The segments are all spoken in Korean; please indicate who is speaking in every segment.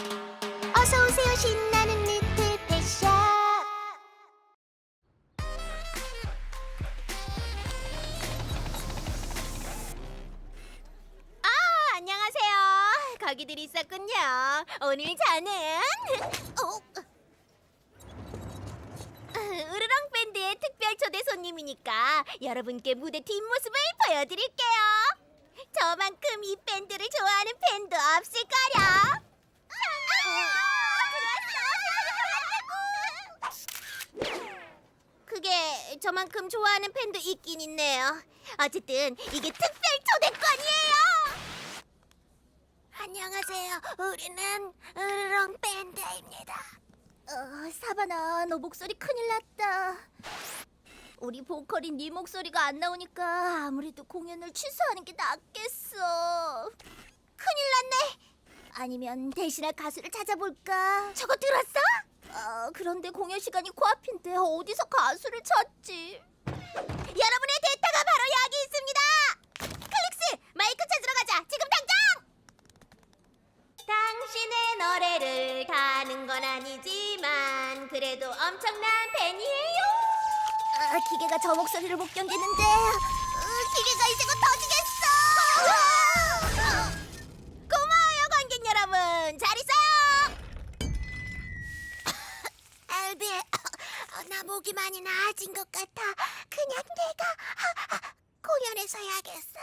Speaker 1: 어서 오세요 신나는 리틀 패션
Speaker 2: 아, 안녕하세요. 거기들 있었군요. 오늘 저는 어? 으르렁 밴드의 특별 초대 손님이니까 여러분께 무대 뒷모습을 보여드릴게요. 저만큼 이 밴드를 좋아하는 팬도 없을걸요. 그게 저만큼 좋아하는 팬도 있긴 있네요. 어쨌든 이게 특별 초대권이에요.
Speaker 1: 안녕하세요 우리는 으르렁 밴드입니다
Speaker 2: 어, 사바나, 너 목소리 큰일 났다. 우리 보컬인 네 목소리가 안 나오니까 아무래도 공연을 취소하는 게 낫겠어. 큰일 났네. 아니면 대신할 가수를 찾아볼까? 저거 들었어? 어, 그런데 공연 시간이 코앞인데 어디서 가수를 찾지? 여러분의 대타가 바로 여기 있습니다. 클릭스, 마이크 찾으러 가자. 지금 당장! 당신의 노래를 다는 건 아니지만 그래도 엄청난 팬이에요. 아, 기계가 저 목소리를 못 견디는데 어, 기계가 이제 곧 터지
Speaker 1: 나 목이 많이 나아진 것 같아. 그냥 내가 공연에서 해야겠어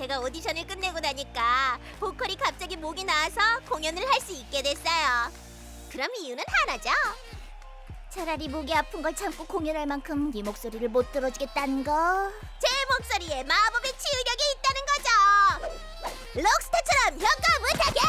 Speaker 2: 제가 오디션을 끝내고 나니까 보컬이 갑자기 목이 나와서 공연을 할 수 있게 됐어요. 그럼 이유는 하나죠. 차라리 목이 아픈 걸 참고 공연할 만큼 네 목소리를 못 들어주겠다는 거. 제 목소리에 마법의 치유력이 있다는 거죠. 록스타처럼 효과 부탁해.